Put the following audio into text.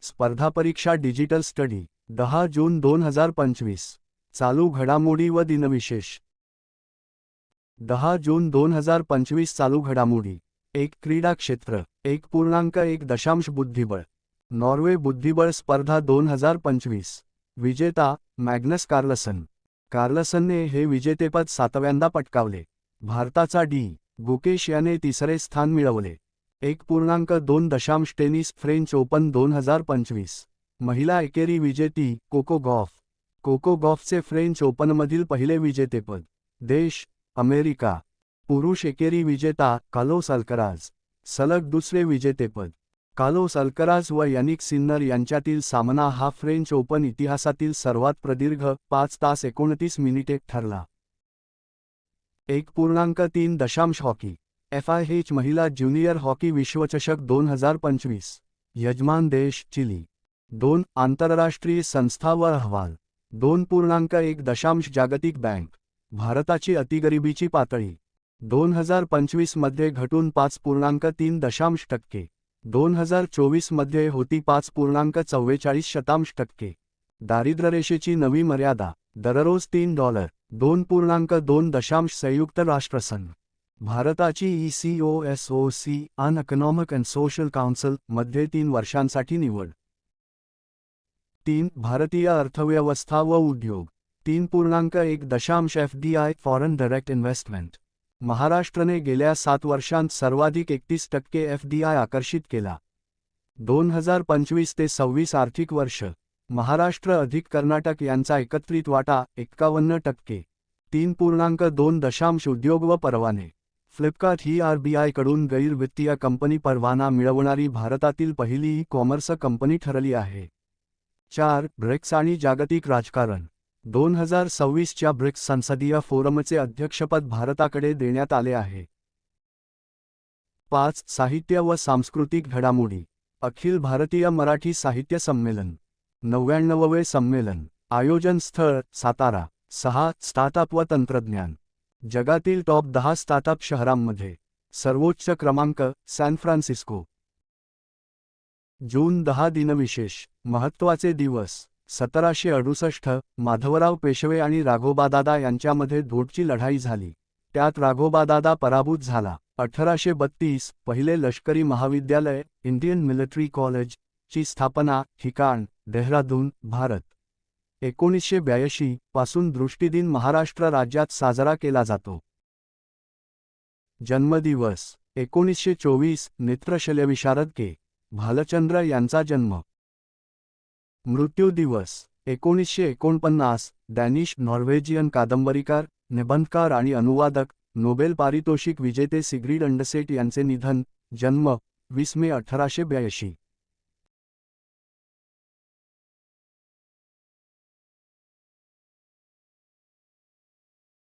स्पर्धा परीक्षा digital study दहा जून दोन हजार पंचवीस. चालू घडामोडी व दिनविशेष. दहा जून दोन हजार पंचवीस चालू घडामोडी. एक क्रीडा क्षेत्र एक पूर्णांक एक दशांश बुद्धिबळ. नॉर्वे बुद्धिबळ स्पर्धा दोन हजार पंचवीस. विजेता मॅग्नस कार्लसन. कार्लसनने हे विजेतेपद सातव्यांदा पटकावले. भारताचा डी गुकेश याने तिसरे स्थान मिळवले. एक पूर्णांक दोन दशांश टेनिस फ्रेंच ओपन दोन हजार पंचवीस. महिला एकेरी विजेती कोको गॉफ. कोको गॉफचे फ्रेंच ओपनमधील पहिले विजेतेपद. देश अमेरिका. पुरुष एकेरी विजेता कालोस अल्कराज सलग दुसरे विजेतेपद. कालोस अल्कराज व यनिक सिन्नर यांच्यातील सामना हा फ्रेंच ओपन इतिहासातील सर्वात प्रदीर्घ पाच तास एकोणतीस मिनिटे ठरला. एक पूर्णांक तीन दशांश हॉकी. एफ आय एच महिला ज्युनियर हॉकी विश्वचषक दोन हजार पंचवीस यजमान देश चिली. दोन आंतरराष्ट्रीय संस्था व अहवाल. दोन पूर्णांक एक दशांश जागतिक बँक. भारताची अतिगरिबीची पातळी. दोन हजार पंचवीसमध्ये घटून पाच पूर्णांक तीन दशांश टक्के. दोन हजार चोवीसमध्ये होती पाच पूर्णांक चव्वेचाळीस शतांश टक्के. दारिद्र्यरेषेची नवी मर्यादा. दररोज तीन डॉलर. दोन पूर्णांक दोन दशांश संयुक्त राष्ट्रसंघ. भारताची E C O S O C an economic and social काउन्सिलमध्ये तीन वर्षांसाठी निवड. तीन भारतीय अर्थव्यवस्था व उद्योग. तीन पूर्णांक एक दशांश F D I foreign direct investment महाराष्ट्रने गेल्या सात वर्षांत सर्वाधिक एकतीस टक्के एफ डी आय आकर्षित केला. दोन हजार पंचवीस ते सव्वीस आर्थिक वर्ष. महाराष्ट्र अधिक कर्नाटक यांचा एकत्रित वाटा एक्कावन्न टक्के. तीन पूर्णांक दोन दशांश उद्योग व परवाने. फ्लिपकार्ट ही आरबीआयकडून गैरवित्तीय कंपनी परवाना मिळवणारी भारतातील पहिली ई कॉमर्स कंपनी ठरली आहे. चार ब्रिक्स आणि जागतिक राजकारण. दोन हजार सव्वीसच्या ब्रिक्स संसदीय फोरमचे अध्यक्षपद भारताकडे देण्यात आले आहे. पाच साहित्य व सांस्कृतिक घडामोडी. अखिल भारतीय मराठी साहित्य संमेलन. नव्याण्णववे संमेलन. आयोजन स्थळ सातारा. सहा स्टार्टअप व तंत्रज्ञान. जगातील टॉप दहा स्टार्टअप शहरांमध्ये सर्वोच्च क्रमांक सॅन फ्रान्सिस्को. जून दहा दिनविशेष महत्त्वाचे दिवस सतराशे अडुसष्ट माधवराव पेशवे आणि राघोबादादा यांच्यामध्ये धोडची लढाई झाली. त्यात राघोबादादा पराभूत झाला. अठराशे बत्तीस पहिले लष्करी महाविद्यालय इंडियन मिलिटरी कॉलेज ची स्थापना ठिकाण देहरादून भारत. एकोणीसशे ब्याऐंशी पासून दृष्टीदिन महाराष्ट्र राज्यात साजरा केला जातो. जन्मदिवस एकोणीसशे चोवीस नेत्रशल्यविशारद के भालचंद्र यांचा जन्म. मृत्यू दिवस एकोणीसशे एकोणपन्नास डॅनिश नॉर्वेजियन कादंबरीकार निबंधकार आणि अनुवादक नोबेल पारितोषिक विजेते सिग्रीड अंडसेट यांचे निधन जन्म वीस मे अठराशे ब्याऐंशी